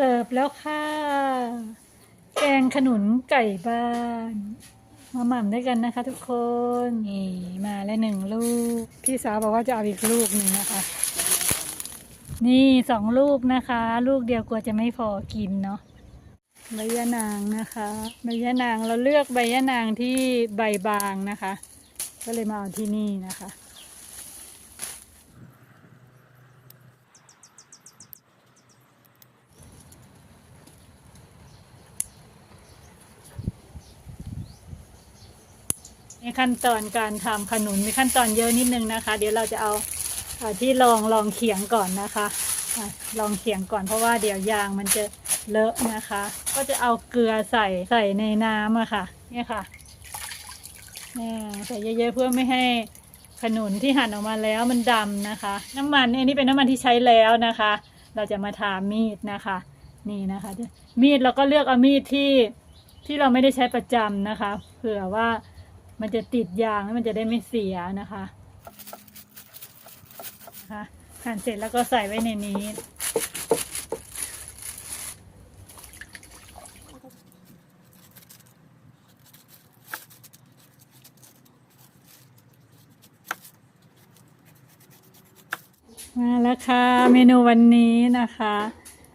เสิร์ฟแล้วค่ะ แกงขนุนไก่บ้าน มาหม่ำด้วยกันนะคะ ทุกคนนี่มาแล้วหนึ่งลูก พี่สาวบอกว่าจะเอาอีกลูกหนึ่งนะคะ นี่สองลูกนะคะ ลูกเดียวกลัวจะไม่พอกินเนาะใบยะนางนะคะใบยะนางเราเลือกใบยะนางที่ใบบางนะคะ ก็เลยมาเอาที่นี่นะคะ ในขั้นตอนการทำขนุนมีขั้นตอนเยอะนิดนึงนะคะ เดี๋ยวเราจะเอาอที่ลองลองเขียงก่อนนะคะอะลองเขียงก่อนเพราะว่าเดี๋ยวยางมันจะเลอะนะคะ ก็จะเอาเกลือใส่ใส่ในน้ำอะค่ะเนี่ยค่ะนี่ใส่เยอะๆเพื่อไม่ให้ขนุนที่หั่นออกมาแล้วมันดำนะคะ น้ำมันอันนี้เป็นน้ำมันที่ใช้แล้วนะคะ เราจะมาทามีดนะคะ นี่นะคะ มีดเราก็เลือกเอามีดที่ที่เราไม่ได้ใช้ประจำนะคะเผื่อว่า มันจะติดยางแล้วมันจะได้ไม่เสียนะคะนะคะหั่นเสร็จแล้วก็ใส่ไว้ในนี้มาแล้วค่ะเมนูวันนี้นะคะ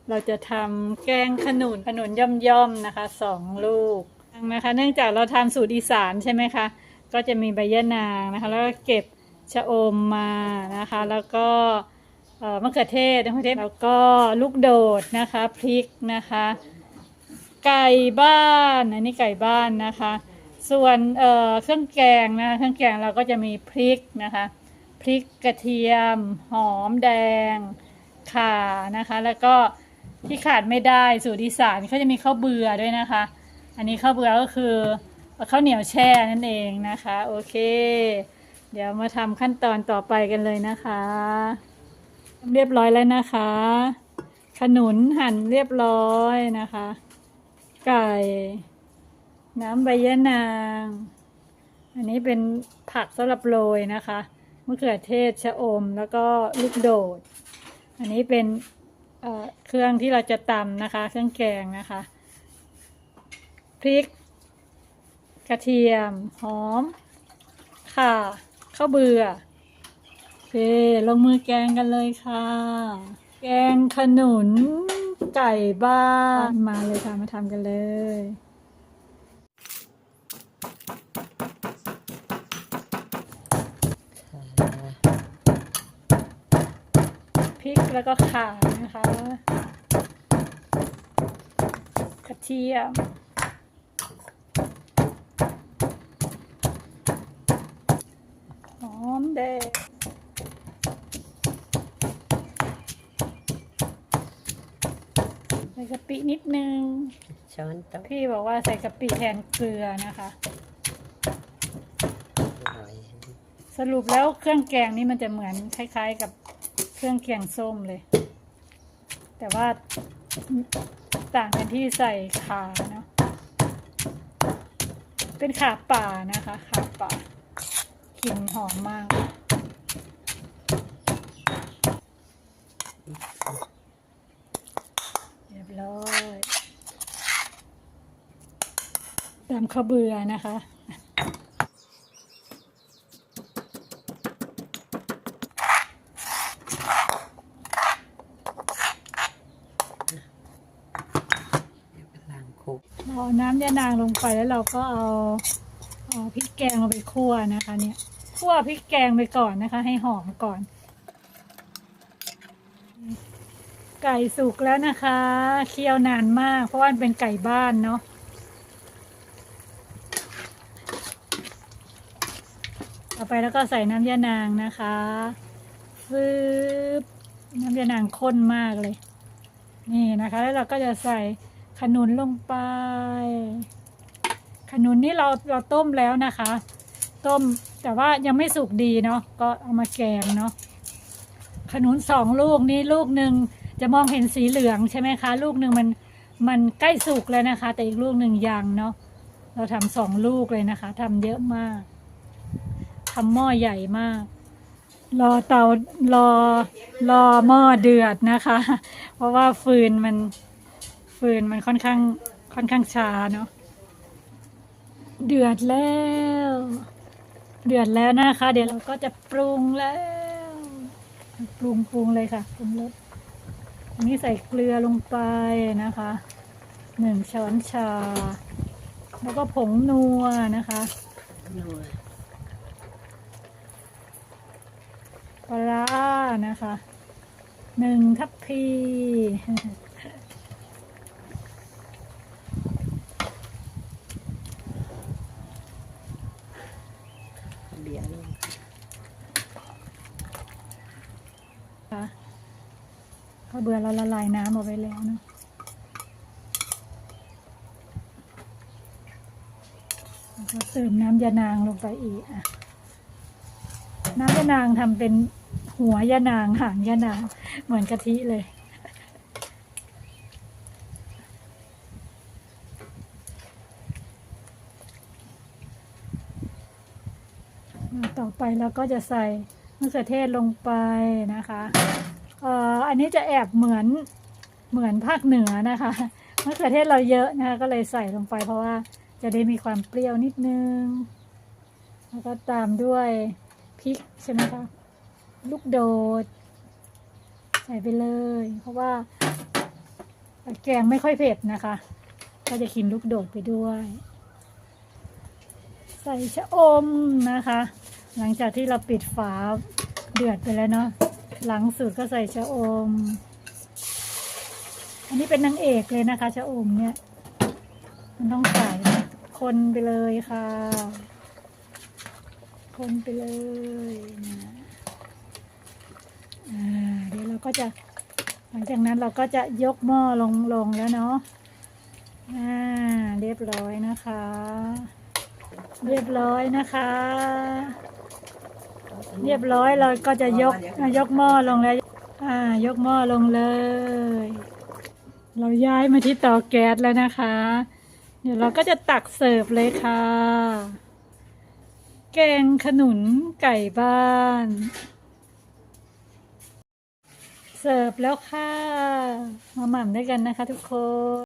เราจะทำแกงขนุนขนุนย่อมๆนะคะสองลูก นะคะ เนื่องจากเราทำสูตรอีสานใช่ไหมคะ ก็จะมีใบยะนางนะคะ แล้วก็เก็บชะอมมานะคะ แล้วก็มะเขือเทศมะเขือเทศแล้วก็ลูกโดดนะคะพริกนะคะ ไก่บ้านอันนี้ไก่บ้านนะคะ ส่วนเเครื่องแกงนะเครื่องแกงเราก็จะมีพริกนะคะพริกกระเทียม หอมแดงข่านะคะ แล้วก็ที่ขาดไม่ได้สูตรอีสานเขาจะมีข้าวเบื่อด้วยนะคะ อันนี้ข้าวเบื่อก็คือข้าวเหนียวแช่นั่นเองนะคะ โอเค เดี๋ยวมาทำขั้นตอนต่อไปกันเลยนะคะ เรียบร้อยแล้วนะคะ ขนุนหั่นเรียบร้อยนะคะ ไก่ น้ำใบยะนาง อันนี้เป็นผักสำหรับโรยนะคะมะเขือเทศชะอมแล้วก็ลูกโดด อันนี้เป็นเอ่อเครื่องที่เราจะตำนะคะ เครื่องแกงนะคะ พริก กระเทียม หอมข่าข้าวเบื่อโอเคลงมือแกงกันเลยค่ะ แกงขนุน ไก่บ้านมาเลยค่ะ มาทำกันเลยพริกแล้วก็ข่านะคะ กระเทียม หอมแดงใส่กะปินิดนึง ช้อนโต๊ะพี่บอกว่าใส่กะปิแทนเกลือนะคะหน่อยสรุปแล้วเครื่องแกงนี่มันจะเหมือนคล้าย ๆ กับเครื่องแกงส้มเลย แต่ว่าต่างกันที่ใส่ขาเนาะเป็นขาป่านะคะ ขาป่ากลิ่นหอมมาก เรียบร้อย ตามข้าวเบื่อนะคะเดี๋ยวไปล้างคุกเราเอาน้ำยานางลงไปแล้วเราก็เอาเอาพริกแกงลงไปคั่วนะคะเนี่ยคั่วพริกแกงไปก่อนนะคะ ให้หอมก่อน ไก่สุกแล้วนะคะ เคี่ยวนานมาก เพราะว่ามันเป็นไก่บ้านเนาะ อไปแล้วก็ใส่น้ำยานางนะคะฟืบน้ำยานางข้นมากเลย นี่นะคะ แล้วเราก็จะใส่ขนุนลงไป ขนุนนี่เราเราต้มแล้วนะคะ ต้มแต่ว่ายังไม่สุกดีเนาะก็เอามาแกงเนาะขนุนสองลูกนี้ลูกหนึ่งจะมองเห็นสีเหลืองใช่ไหมคะ ลูกหนึ่งมันมันใกล้สุกแล้วนะคะ แต่อีกลูกหนึ่งยังเนาะเราทำสองลูกเลยนะคะทำเยอะมาก ทำหม้อใหญ่มาก รอเตารอรอหม้อเดือดนะคะ เพราะว่าฟืนมันฟืนมันค่อนข้างค่อนข้างช้าเนาะเดือดแล้ว เดือดแล้วนะคะ เดี๋ยวเราก็จะปรุงแล้ว ปรุงปรุงเลยค่ะปรุงรสอันนี้ใส่เกลือลงไปนะคะหนึ่งช้อนชา แล้วก็ผงนัวนะคะ นัว ปลานะคะหนึ่งทัพพีเบียร์ลงค่ะข้าวเบื่อเราละลายน้ำเอาไว้แล้วเนาะแล้วก็เติมน้ำยานางลงไปอีกอะ น้ำยานางทำเป็นหัวยานางหางยานาง เหมือนกะทิเลย ต่อไปเราก็จะใส่มะเขือเทศลงไปนะคะเอ่ออันนี้จะแอบเหมือนเหมือนภาคเหนือนะคะมะเขือเทศเราเยอะนะคะก็เลยใส่ลงไปเพราะว่าจะได้มีความเปรี้ยวนิดนึง แล้วก็ตามด้วย พริกใช่ไหมคะ ลูกโดด ใส่ไปเลย เพราะว่าแกงไม่ค่อยเผ็ดนะคะ ก็จะกินลูกโดดไปด้วย ใส่ชะอมนะคะ หลังจากที่เราปิดฝาเดือดไปแล้วเนาะหลังสุดก็ใส่ชะอม อันนี้เป็นนางเอกเลยนะคะชะอมเนี่ย มันต้องใส่คนไปเลยค่ะ คนไปเลยนะอ่าเดี๋ยวเราก็จะหลังจากนั้นเราก็จะยกหม้อลงลงแล้วเนาะอ่าเรียบร้อยนะคะ เรียบร้อยนะคะ เรียบร้อยเราก็จะยกยกหม้อลงแล้วอ่ายกหม้อลงเลย เราย้ายมาที่เตาแก๊สแล้วนะคะ เดี๋ยวเราก็จะตักเสิร์ฟเลยค่ะ แกงขนุนไก่บ้าน เสิร์ฟแล้วค่ะ มาหม่ำด้วยกันนะคะทุกคน